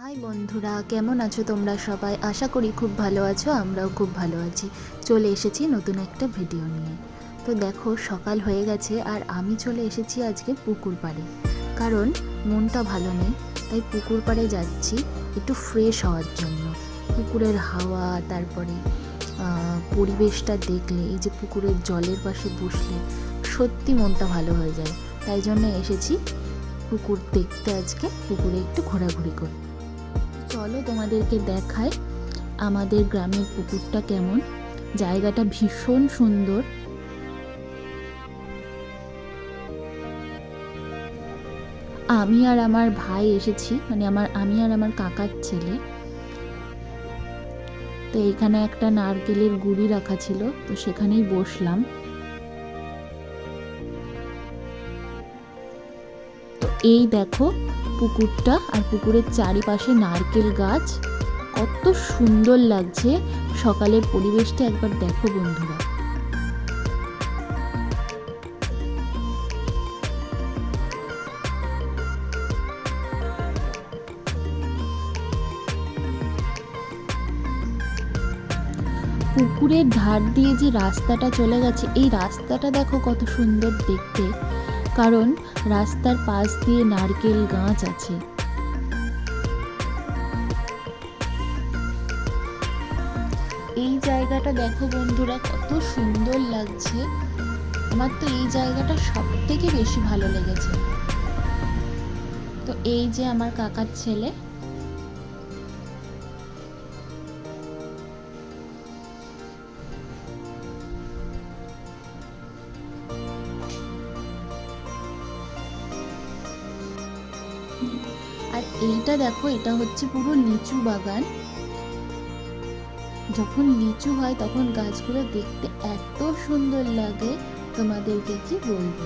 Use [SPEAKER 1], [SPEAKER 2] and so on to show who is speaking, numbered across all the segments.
[SPEAKER 1] High বন্ধুরা, কেমন আছো তোমরা সবাই? আশা করি খুব ভালো আছো, আমরাও খুব ভালো আছি। চলে এসেছি নতুন একটা ভিডিও নিয়ে। তো দেখো, সকাল হয়ে গেছে আর আমি চলে এসেছি আজকে পুকুর পাড়ে। কারণ মনটা ভালো নেই, তাই পুকুর পাড়ে যাচ্ছি একটু ফ্রেশ হওয়ার জন্য। পুকুরের হাওয়া, তারপরে পরিবেশটা দেখলে, এই যে পুকুরের জলের পাশে বসলে, সত্যি মনটা ভালো হয়ে যায়। তাই জন্য এসেছি পুকুর দেখতে আজকে, পুকুরে একটু ঘোরাঘুরি করতে। চলো তোমাদেরকে দেখায় আমাদের গ্রামের পুকুরটা কেমন। জায়গাটা ভীষণ সুন্দর। আমি আর আমার ভাই এসেছি মানে আমার, আমি আর আমার কাকার ছেলে। তো এখানে একটা নারকেলের গুড়ি রাখা ছিল, তো সেখানেই বসলাম। এই দেখো পুকুরটা আর পুকুরের চারিপাশে নারকেল গাছ। কত সুন্দর লাগছে। সকালের পরিবেশটা একবার দেখো বন্ধুরা। পুকুরের ধার দিয়ে যে রাস্তাটা চলে গেছে, এই রাস্তাটা দেখো কত সুন্দর দেখতে। কারণ রাস্তার পাশ দিয়ে নারকেল গাছ আছে। এই জায়গাটা দেখো বন্ধুরা, কত সুন্দর লাগছে। আমার তো এই জায়গাটা সব থেকে বেশি ভালো লেগেছে। তো এই যে আমার কাকার ছেলে এইটা দেখো, এটা হচ্ছে পুরো লিচু বাগান। যখন লিচু হয়, তখন গাছগুলো দেখতে এত সুন্দর লাগে, তোমাদেরকে কি বলব?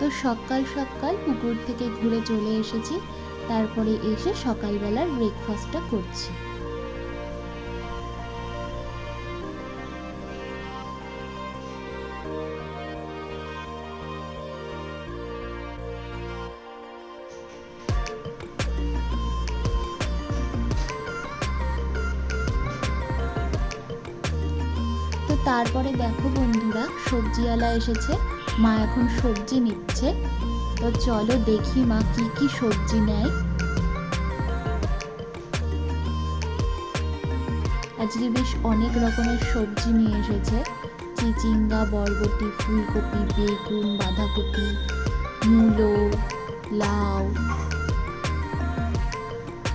[SPEAKER 1] তো সকাল সকাল পুকুর থেকে ঘুরে চলে এসেছি, তারপরে এসে সকালবেলার ব্রেকফাস্টটা করছি। তারপরে দেখো বন্ধুরা, সবজিওয়ালা এসেছে। মা এখন সবজি নিচ্ছে। তো চলো দেখি মা কি কি সবজি নেয়। আজকে বেশ অনেক রকমের সবজি নিয়ে এসেছে। চিচিঙ্গা, বরবটি, ফুলকপি, বেগুন, বাঁধাকপি, মূলো, লাউ।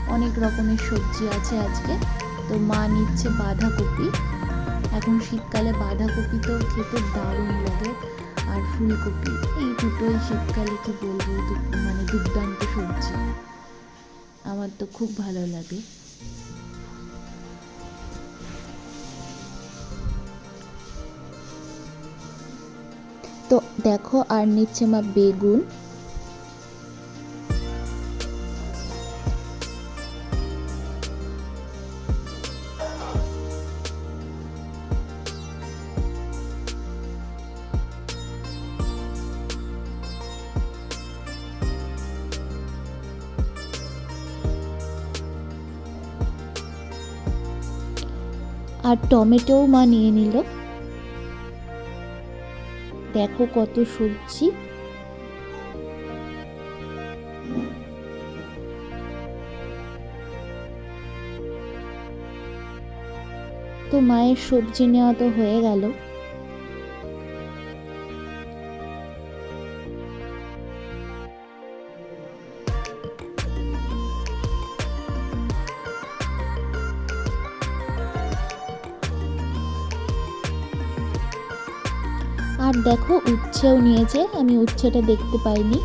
[SPEAKER 1] অনেক রকমের সবজি আছে আজকে। তো মা নিচ্ছে বাঁধাকপি। এখন শীতকালে বাঁধাকপি তো খেতে দারুণ লাগে আর ফুলকপি, এই দুটোই শীতকালে কি বলব মানে দুর্দান্ত সবজি। আমার তো খুব ভালো লাগে। তো দেখো আর নিচ্ছে মা বেগুন। আর টমেটোও মা নিয়ে নিল। দেখো কত সবজি। তো মায়ের সবজি নেওয়া তো হয়ে গেল। দেখো, উচ্ছেও নিয়েছে, আমি উচ্ছেটা দেখতে পাইনি।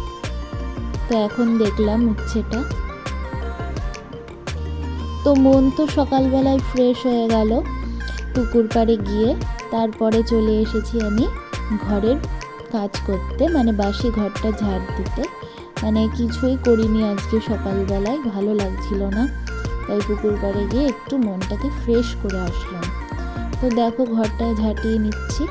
[SPEAKER 1] তো এখন দেখলাম উচ্ছেটা। তো মন তো সকালবেলায় ফ্রেশ হয়ে গেল পুকুর পাড়ে গিয়ে। তারপরে চলে এসেছি আমি ঘরের কাজ করতে মানে বাসি ঘরটা ঝাড় দিতে। মানে কিছুই করিনি আজকে সকালবেলায়, ভালো লাগছিল না। তাই পুকুর পাড়ে গিয়ে একটু মনটাকে ফ্রেশ করে আসলাম। তো দেখো, ঘরটা ঝাঁটিয়ে নিচ্ছি।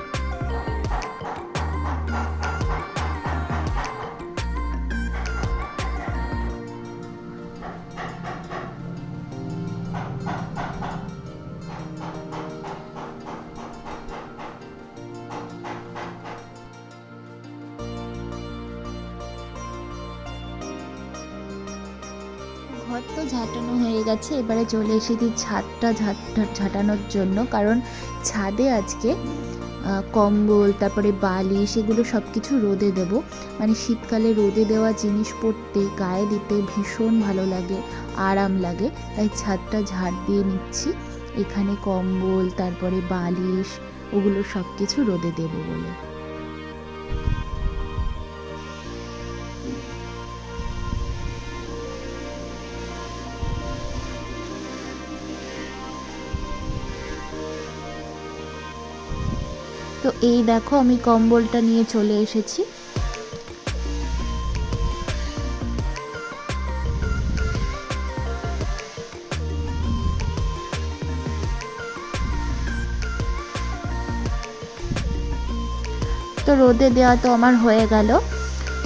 [SPEAKER 1] ঝাঁটানো হয়ে গেছে। এবারে চলে এসেছি ছাদটা ঝাঁট- ঝাঁটানোর জন্য। কারণ ছাদে আজকে কম্বল, তারপরে বালি, সেগুলো সব কিছু রোদে দেব। মানে শীতকালে রোদে দেওয়া জিনিস পরতে গায়ে দিতে ভীষণ ভালো লাগে, আরাম লাগে। তাই ছাদটা ঝাড় দিয়ে নিচ্ছি। এখানে কম্বল, তারপরে বালিশ, ওগুলো সব কিছু রোদে দেবো বলে। তো এই দেখো আমি কম্বলটা নিয়ে চলে এসেছি। তো রোদে দেওয়া তো আমার হয়ে গেল।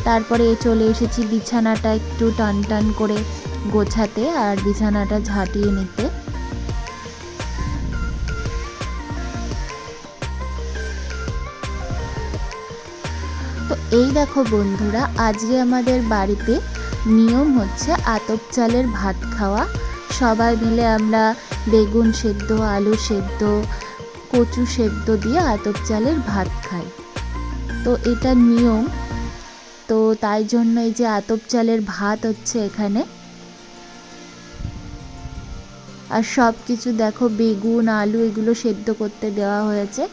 [SPEAKER 1] তারপরে চলে এসেছি বিছানাটা একটু টান টান করে গোছাতে আর বিছানাটা ঝাঁটিয়ে নিতে। এই দেখো বন্ধুরা, আজকে আমাদের বাড়িতে নিয়ম হচ্ছে আতপ চালের ভাত খাওয়া। সবাই মিলে আমরা বেগুন সেদ্ধ, আলু সেদ্ধ, কচু সেদ্ধ দিয়ে আতপ চালের ভাত খাই। তো এটা নিয়ম। তো তাই জন্য এই যে আতপ চালের ভাত হচ্ছে এখানে। আর সব কিছু দেখো, বেগুন, আলু এগুলো সেদ্ধ করতে দেওয়া হয়েছে।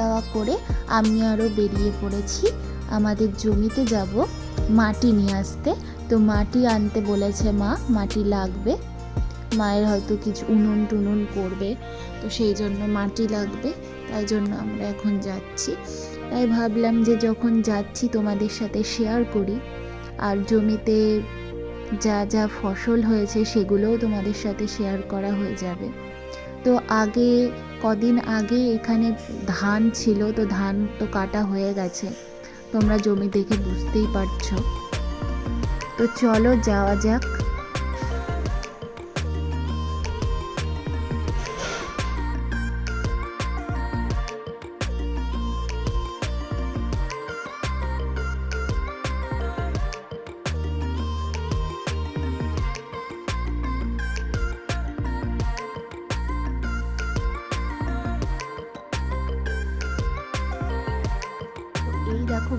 [SPEAKER 1] দাওয়া করে আমি আরও বেরিয়ে পড়েছি। আমাদের জমিতে যাব, মাটি নিয়ে আসতে। তো মাটি আনতে বলেছে মা, মাটি লাগবে। মায়ের হয়তো কিছু উনুন টুনুন করবে, তো সেই জন্য মাটি লাগবে, তাই জন্য আমরা এখন যাচ্ছি। তাই ভাবলাম যে যখন যাচ্ছি তোমাদের সাথে শেয়ার করি। আর জমিতে যা যা ফসল হয়েছে সেগুলোও তোমাদের সাথে শেয়ার করা হয়ে যাবে। তো আগে কদিন আগে এখানে ধান ছিল, তো ধান তো কাটা হয়ে গেছে। তোমরা জমি দেখে বুঝতেই পারছ। তো চলো যাওয়া যাক।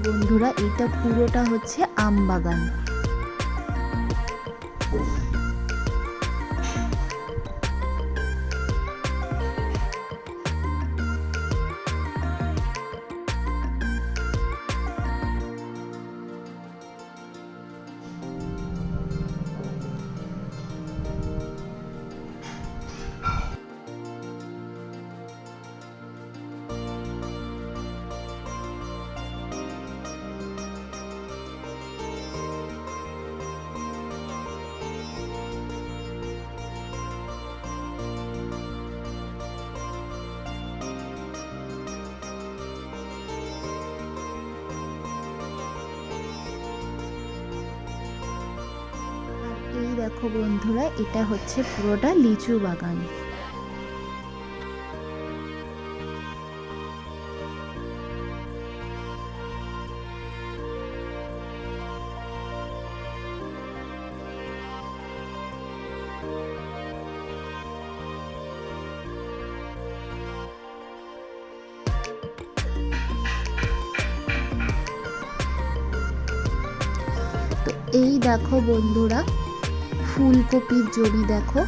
[SPEAKER 1] বন্ধুরা এটা পুরোটা হচ্ছে আম বাগান। দেখো বন্ধুরা এটা হচ্ছে পুরোটা লিচু বাগান। এই দেখো বন্ধুরা ফুলকপির জমি দেখো।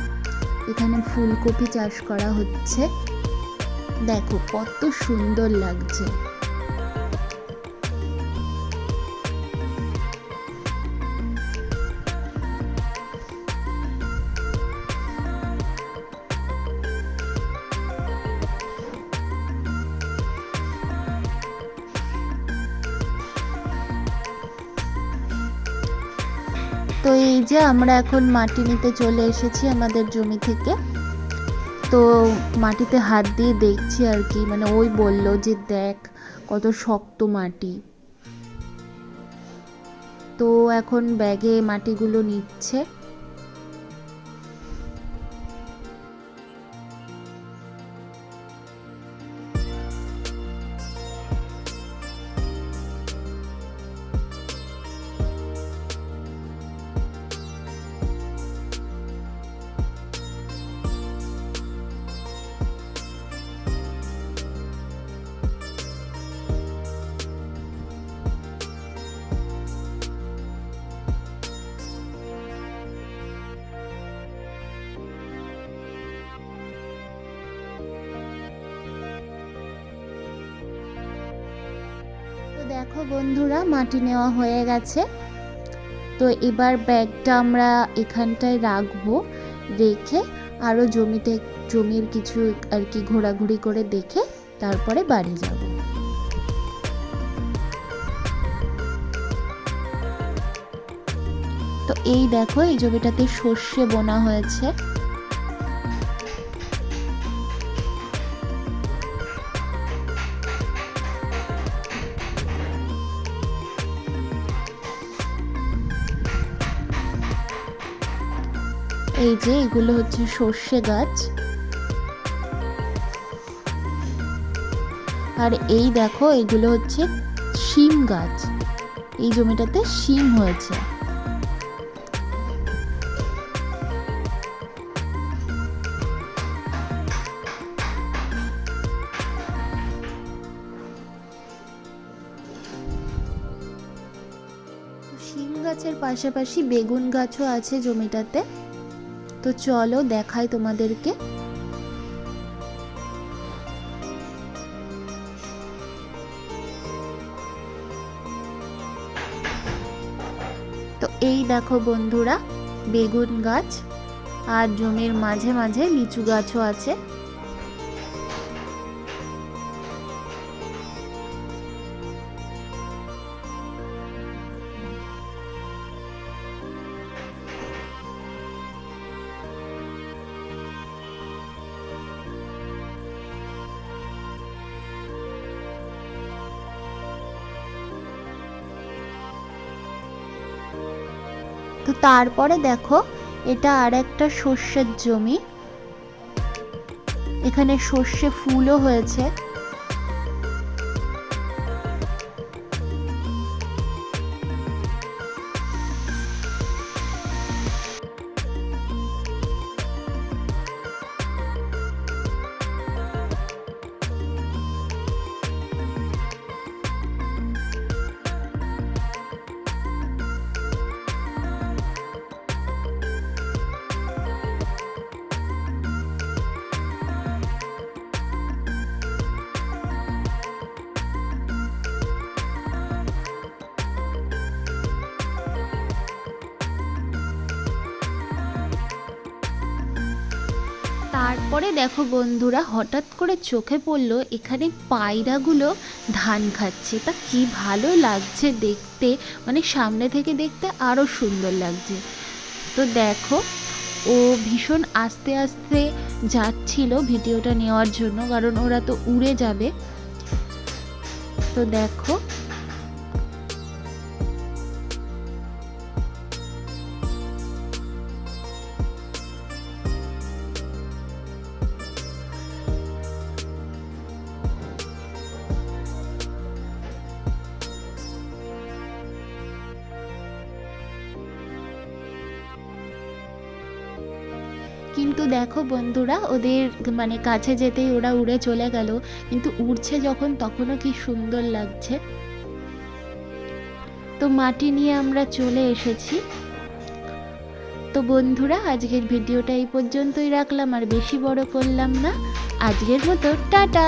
[SPEAKER 1] এখানে ফুলকপি চাষ করা হচ্ছে। দেখো কত সুন্দর লাগছে। যে আমরা এখন মাটি নিতে চলে এসেছি আমাদের জমি থেকে। তো মাটিতে হাত দিয়ে দেখছি আর কি মানে ওই বলল যে দেখ কত শক্ত মাটি। তো এখন ব্যাগে মাটিগুলো নিচ্ছে। বন্ধুরা, মাটি নেওয়া হয়ে গেছে। তো এবার ব্যাগটা আমরা এখানটায় রাখব, রেখে আরও জমিতে, জমির কিছু আর কি ঘোরাঘুরি করে দেখে তারপরে বাড়ি যাব। তো এই দেখো, এই জমিটাতে সর্ষে বোনা হয়েছে। এই যে এগুলো হচ্ছে সর্ষে গাছ। আর এই দেখো, এগুলো হচ্ছে শিম গাছ। এই জমিটাতে শিম হয়েছে। শিম গাছের পাশাপাশি বেগুন গাছও আছে জমিটাতে। তো চলো দেখাই তোমাদেরকে। তো এই দেখো বন্ধুরা, বেগুন গাছ আর জমির মাঝে মাঝে লিচু গাছও আছে। তারপরে দেখো এটা আর একটা সর্ষের জমি। এখানে সর্ষে ফুলও হয়েছে। তারপরে দেখো বন্ধুরা, হঠাৎ করে চোখে পড়ল এখানে পায়রাগুলো ধান খাচ্ছে। তা কি ভালো লাগছে দেখতে মানে সামনে থেকে দেখতে আরও সুন্দর লাগছে। তো দেখো, ও ভীষণ আস্তে আস্তে যাচ্ছিল ভিডিওটা নেওয়ার জন্য, কারণ ওরা তো উড়ে যাবে। তো দেখো কিন্তু দেখো বন্ধুরা, ওদের মানে কাছে যেতেই ওরা উড়ে চলে গেল। কিন্তু উড়ছে যখন, তখনও কি সুন্দর লাগছে। তো মাটি নিয়ে আমরা চলে এসেছি। তো বন্ধুরা, আজকের ভিডিওটা এই পর্যন্তই রাখলাম, আর বেশি বড় করলাম না। আজকের মতো, টাটা!